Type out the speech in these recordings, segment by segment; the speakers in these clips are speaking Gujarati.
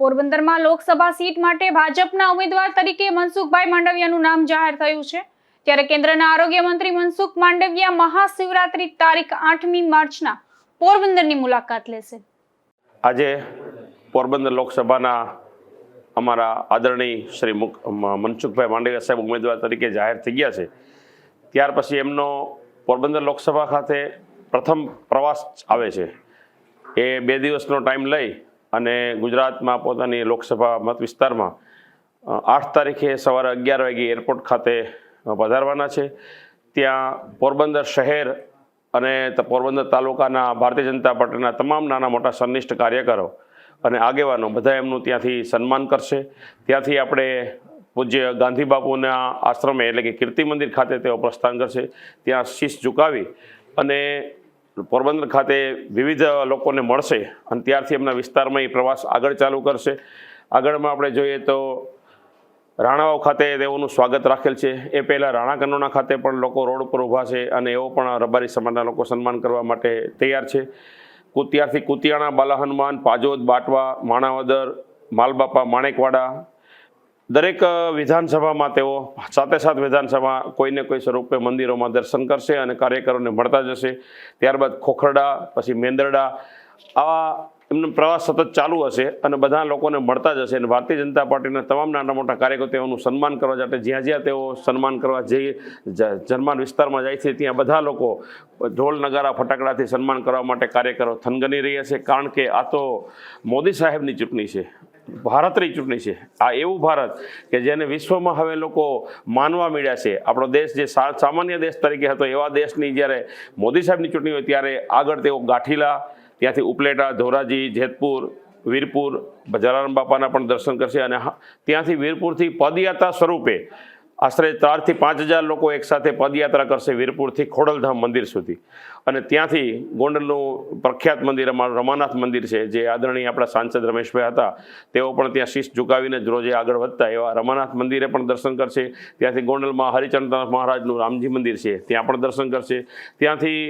પોરબંદરમાં લોકસભા સીટ માટે ભાજપના ઉમેદવાર તરીકે મનસુખભાઈ માંડવિયાનું નામ જાહેર થયું છે. ત્યારે કેન્દ્રના આરોગ્ય મંત્રી મનસુખ માંડવિયા મહાશિવરાત્રી તારીખ આઠમી માર્ચના પોરબંદરની મુલાકાત લેશે. આજે પોરબંદર લોકસભાના અમારા આદરણીય શ્રી મનસુખભાઈ માંડવિયા સાહેબ ઉમેદવાર તરીકે જાહેર થઈ ગયા છે. ત્યાર પછી એમનો પોરબંદર લોકસભા ખાતે પ્રથમ પ્રવાસ આવે છે. એ બે દિવસનો ટાઈમ લઈ અને ગુજરાતમાં પોતાની લોકસભા મત વિસ્તારમાં આઠ તારીખે સવારે અગિયાર વાગે એરપોર્ટ ખાતે પધારવાના છે. ત્યાં પોરબંદર શહેર અને પોરબંદર તાલુકાના ભારતીય જનતા પાર્ટીના તમામ નાના મોટા સંનિષ્ઠ કાર્યકરો અને આગેવાનો બધા એમનું ત્યાંથી સન્માન કરશે. ત્યાંથી આપણે પૂજ્ય ગાંધી બાપુના આશ્રમે એટલે કે કીર્તિ મંદિર ખાતે તેઓ પ્રસ્થાન કરશે. ત્યાં શીશ ઝુકાવી અને પોરબંદર ખાતે વિવિધ લોકોને મળશે અને ત્યારથી એમના વિસ્તારમાં એ પ્રવાસ આગળ ચાલુ કરશે. આગળમાં આપણે જોઈએ તો રાણાવાવ ખાતે તેઓનું સ્વાગત રાખેલ છે. એ પહેલાં રાણા કનોના ખાતે પણ લોકો રોડ ઉપર ઊભા છે અને એવો પણ રબારી સમાજના લોકો સન્માન કરવા માટે તૈયાર છે. કુતિયારથી કુતિયાણા બાલા હનુમાન પાજોદ, બાટવા, માણાવદર, માલબાપા, માણેકવાડા દરેક વિધાનસભામાં તેઓ સાથે સાથ વિધાનસભા કોઈને કોઈ સ્વરૂપે મંદિરોમાં દર્શન કરશે અને કાર્યકરોને મળતા જશે. ત્યારબાદ ખોખરડા, પછી મેંદરડા, આવા એમનો પ્રવાસ સતત ચાલુ હશે અને બધા લોકોને મળતા જશે અને ભારતીય જનતા પાર્ટીના તમામ નાના મોટા કાર્યકરો તેઓનું સન્માન કરવા માટે જ્યાં જ્યાં તેઓ સન્માન કરવા જઈ જન્માન વિસ્તારમાં જાય છે, ત્યાં બધા લોકો ઢોલ નગારા, ફટાકડાથી સન્માન કરવા માટે કાર્યકરો થનગની રહ્યા છે. કારણ કે આ તો મોદી સાહેબની ચૂંટણી છે. ભારતની ચૂંટણી છે. આ એવું ભારત કે જેને વિશ્વમાં હવે લોકો માનવા મળ્યા છે. આપણો દેશ જે સામાન્ય દેશ તરીકે હતો, એવા દેશની જ્યારે મોદી સાહેબની ચૂંટણી હોય ત્યારે આગળ તેઓ ગાંઠીલા, ત્યાંથી ઉપલેટા, ધોરાજી, જેતપુર, વીરપુર જલારામ બાપાના પણ દર્શન કરશે અને ત્યાંથી વીરપુરથી પદયાત્રા સ્વરૂપે આશરે ચારથી પાંચ હજાર લોકો એકસાથે પદયાત્રા કરશે વીરપુરથી ખોડલધામ મંદિર સુધી. અને ત્યાંથી ગોંડલનું પ્રખ્યાત મંદિર, અમારું રમાનાથ મંદિર છે, જે આદરણીય આપણા સાંસદ રમેશભાઈ હતા, તેઓ પણ ત્યાં શીશ ઝુકાવીને જ રોજે આગળ વધતા એવા રમાનાથ મંદિરે પણ દર્શન કરશે. ત્યાંથી ગોંડલમાં હરિચંદ્રનાથ મહારાજનું રામજી મંદિર છે, ત્યાં પણ દર્શન કરશે. ત્યાંથી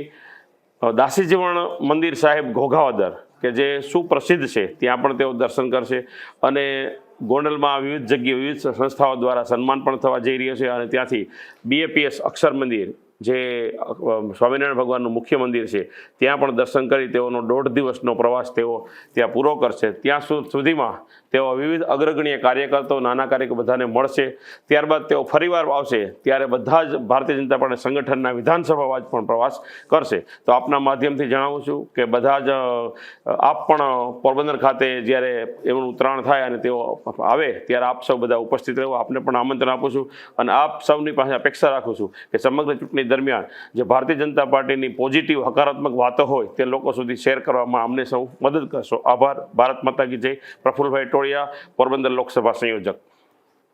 દાસીજીવણ મંદિર સાહેબ ઘોઘાવદર, કે જે સુપ્રસિદ્ધ છે, ત્યાં પણ તેઓ દર્શન કરશે. અને ગોંડલમાં વિવિધ જગ્યાએ વિવિધ સંસ્થાઓ દ્વારા સન્માન પણ થવા જઈ રહ્યો છે અને ત્યાંથી બીએપીએસ અક્ષર મંદિર જે સ્વામિનારાયણ ભગવાનનું મુખ્ય મંદિર છે, ત્યાં પણ દર્શન કરી તેઓનો દોઢ દિવસનો પ્રવાસ તેઓ ત્યાં પૂરો કરશે. ત્યાં સુધીમાં તેઓ વિવિધ અગ્રગણ્ય કાર્યકર્તાઓ, નાના કાર્યક બધાને મળશે. ત્યારબાદ તેઓ ફરીવાર આવશે, ત્યારે બધા જ ભારતીય જનતા પાર્ટી સંગઠનના વિધાનસભામાં જ પણ પ્રવાસ કરશે. તો આપના માધ્યમથી જણાવું છું કે બધા જ આપ પણ પોરબંદર ખાતે જ્યારે એમનું ઉત્તરાયણ થાય અને તેઓ આવે, ત્યારે આપ સૌ બધા ઉપસ્થિત રહો. આપને પણ આમંત્રણ આપું છું અને આપ સૌની પાસે અપેક્ષા રાખું છું કે સમગ્ર ચૂંટણી દરમિયાન જે ભારતીય જનતા પાર્ટીની પોઝિટિવ, હકારાત્મક વાતો હોય તે લોકો સુધી શેર કરવામાં અમને સૌ મદદ કરશો. આભાર. ભારત માતા કી જય. પ્રફુલભાઈ ટોળિયા, પોરબંદર લોકસભા સંયોજક.